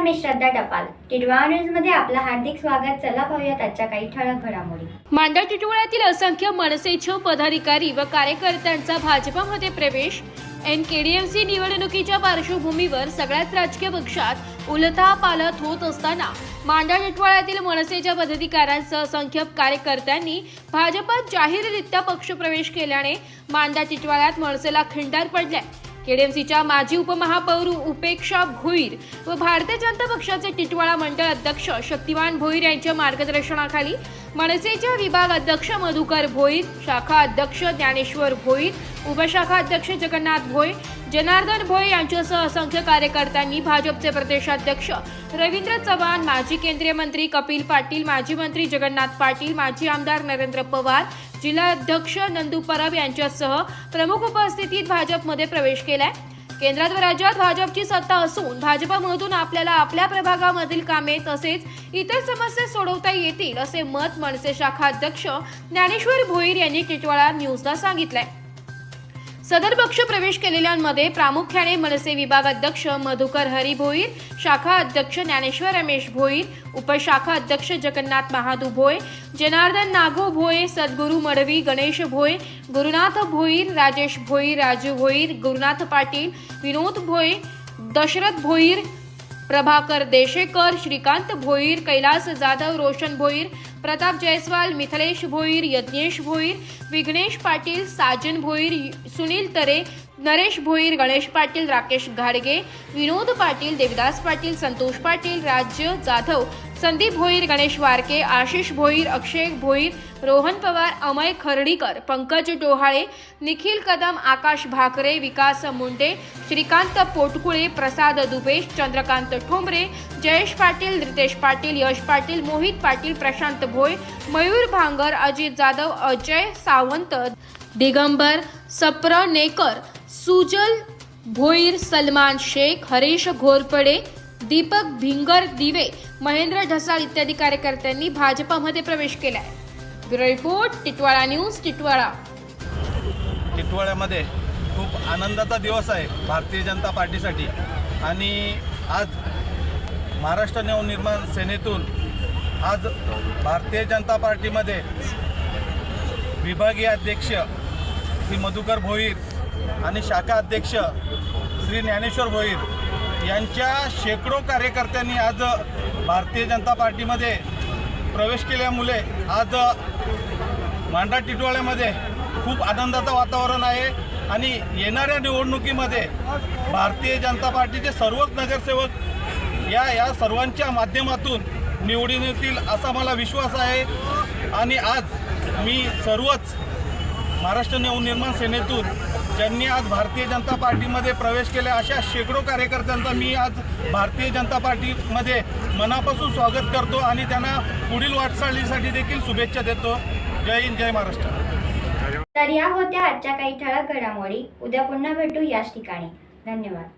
मी श्रद्धा टपाल. टिटवाळा न्यूजमध्ये आपलं हार्दिक स्वागत. चला पाहूयात आजच्या काही ठळक घडामोडी. मांडा टिटवाळ्यातील असंख्य मनसेचे पदाधिकारी व कार्यकर्त्यांचा भाजपामध्ये प्रवेश. एन केडीएमसी निवडणुकीच्या पार्श्वभूमीवर सगळ्याच राजकीय पक्षात उलथापालथ होत असताना मांडा टिटवाळ्यातील मनसेच्या पदाधिकाऱ्यांसह असंख्य कार्यकर्त्यांनी भाजपात जाहीररित्या पक्षप्रवेश केल्याने मांडा टिटवाळ्यात मनसेला खिंडार पडलाय केडीएमसीच्या माजी उपमहापौर उपेक्षा भोईर व भारतीय जनता पक्षाचे टिटवाळा मंडळ अध्यक्ष शक्तिवान भोईर यांच्या मार्गदर्शनाखाली मनसेच्या विभाग अध्यक्ष मधुकर भोईर शाखा अध्यक्ष ज्ञानेश्वर भोईर उपशाखा अध्यक्ष जगन्नाथ भोई जनार्दन भोई यांच्यासह असंख्य कार्यकर्त्यांनी भाजपचे प्रदेशाध्यक्ष रवींद्र चव्हाण माजी केंद्रीय मंत्री कपिल पाटील माजी मंत्री जगन्नाथ पाटील माजी आमदार नरेंद्र पवार जिल्हाध्यक्ष नंदू परब यांच्यासह प्रमुख उपस्थितीत भाजपमध्ये प्रवेश केलाय. केंद्रात व राज्यात भाजपची सत्ता असून भाजपमधून आपल्याला आपल्या प्रभागामधील कामे तसेच इतर समस्या सोडवता येतील असे मत मनसे शाखा अध्यक्ष ज्ञानेश्वर भोईर यांनी टिटवाळा न्यूजला सांगितलंय. सदर पक्ष प्रवेश केलेल्यांमध्ये प्रामुख्याने मनसे विभाग अध्यक्ष मधुकर हरी भोईर शाखा अध्यक्ष ज्ञानेश्वर रमेश भोईर उपशाखा अध्यक्ष जगन्नाथ महादू भोय जनार्दन नागो भोये सद्गुरू मडवी गणेश भोय गुरुनाथ भोईर राजेश भोईर राजू भोईर गुरुनाथ पाटील विनोद भोय दशरथ भोईर प्रभाकर देशेकर श्रीकांत भोईर कैलास जाधव रोशन भोईर प्रताप जयस्वाल मिथलेश भोईर यज्ञेश भोईर विघ्नेश पाटील साजन भोईर सुनील तरे नरेश भोईर गणेश पाटील राकेश घाडगे विनोद पाटील देवदास पाटील संतोष पाटील राज्य जाधव संदीप भोईर गणेश वारके आशिष भोईर अक्षय भोईर रोहन पवार अमय खर्डीकर पंकज डोहाळे निखिल कदम आकाश भाकरे विकास मुंडे श्रीकांत पोटकुळे प्रसाद दुबे चंद्रकांत ठोंबरे जयेश पाटील रितेश पाटील यश पाटील मोहित पाटील प्रशांत भोय मयूर भांगर अजित जाधव अजय सावंत दिगंबर सप्रनेकर सुजल भोईर सलमान शेख हरीश घोरपडे दीपक भिंगर दिवे महेंद्र ढसाळ इत्यादी कार्यकर्त्यांनी भाजपामध्ये प्रवेश केलाय. Bureau report Titwala news Titwala. टिटवाळ्यामध्ये खूप आनंदाचा दिवस आहे भारतीय जनता पार्टीसाठी. आणि आज महाराष्ट्र नवनिर्माण सेनेतून आज भारतीय जनता पार्टीमध्ये विभागीय अध्यक्ष श्री मधुकर भोईर आणि शाखा अध्यक्ष श्री ज्ञानेश्वर भोईर यांच्या शेकडो कार्यकर्त्यांनी आज भारतीय जनता पार्टीमध्ये प्रवेश केल्यामुळे आज मांडा टिटवाळ्यामध्ये खूप आनंदाचं वातावरण आहे आणि येणाऱ्या निवडणुकीमध्ये भारतीय जनता पार्टीचे सर्वच नगरसेवक या या सर्वांच्या माध्यमातून निवडून येतील असा मला विश्वास आहे. आणि आज मी सर्वच महाराष्ट्र नवनिर्माण सेनेतून ज्यांनी आज भारतीय जनता पार्टीमध्ये प्रवेश केला अशा शेकडो कार्यकर्त्यांचा मी आज भारतीय जनता पार्टीमध्ये मनापासून स्वागत करतो आणि त्यांना पुढील वाटचालीसाठी देखील शुभेच्छा देतो. जय हिंद जय महाराष्ट्र. तर या होत्या आजच्या काही ठळक घडामोडी. उद्या पुन्हा भेटू याच ठिकाणी. धन्यवाद.